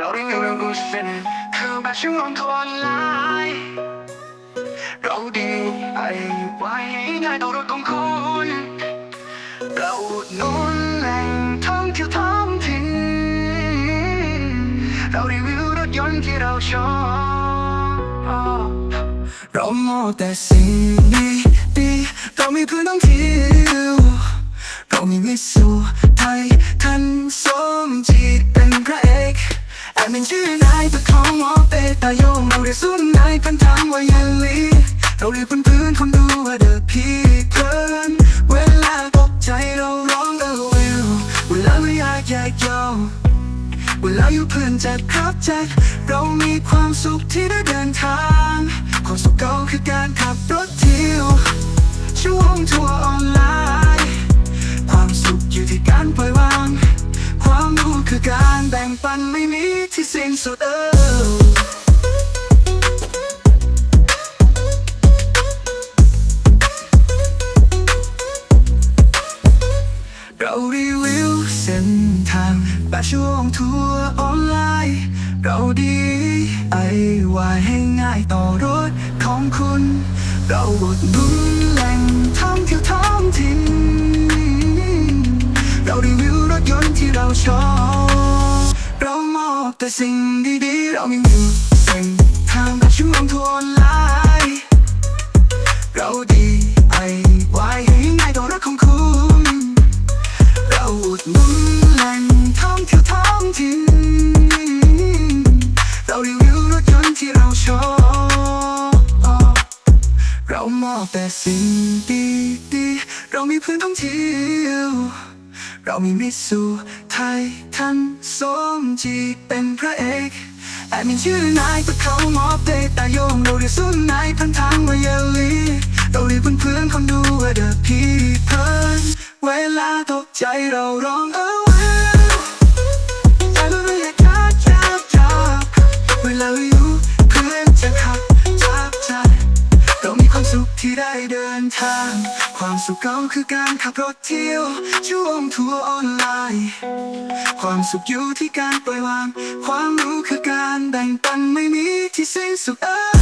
เราเรียนรู้เรื่องรู้สิ่งคือแบบช่วงทนลน์เราดีไอไว้ง่ายต่อรถของคุณเราอุดหนุนแหล่งท่องเที่ยวท้องถิ่นเรารีวิวรถยนต์ที่เราชอบเรามองแต่สิ่งดีดีๆเรามีพื้นท่องเที่ยวเรามีมิสู่ เป็นชื่อนายตัวของหมอเตตาโยงเราเรียกสุนนายพันทางว่าเยลลีเราเรียกพื้นผืนๆคนดูว่าเดอะพีเกินเวลาตกใจเราร้องเออเวลเวลาไม่อยากแยกยาวเวลาอยู่เพื่อนจะครับแจ็คเรามีความสุขที่ได้เดินทางความ งปันไม่มีที่สิ้นสุดเออเรารีวิวเส้นทางแบบช่วงทัวร์ออนไลน์ เราดีไอวายให้ง่ายต่อรถของคุณ เราอุดหนุนแหล่งท่อง แต่สิ่งดีๆเรามีอยู่เส้นทางแบบช่วงทวนลน์เราดีไอวายให้ง่ายต่อรถของคุณเราอุดหนุนแหล่งท่องเที่ยวท้องถิ่นเรารีวิวรถยนต์ที่เราชอบเรามอบแต่สิ่งดีๆเรามีพื้นท่องเที่ยวเรามีมิตรสู่ ทยท่านสมจีเป็นพระเอกแอบมีชื่อนายแต่เขามอบเตตาโยงเราเรียกสุนนายพันทางวาเยลีเราเรียกเพื่อนๆคนดูว่าเดอะพีเพินเวลาตกใจเราร้องเออ ความสุขเขาคือการขับรถเที่ยวช่วงทัวร์ออนไลน์ ความสุขอยู่ที่การปล่อยวาง ความรู้คือการแบ่งปันไม่มีที่สิ้นสุดเออ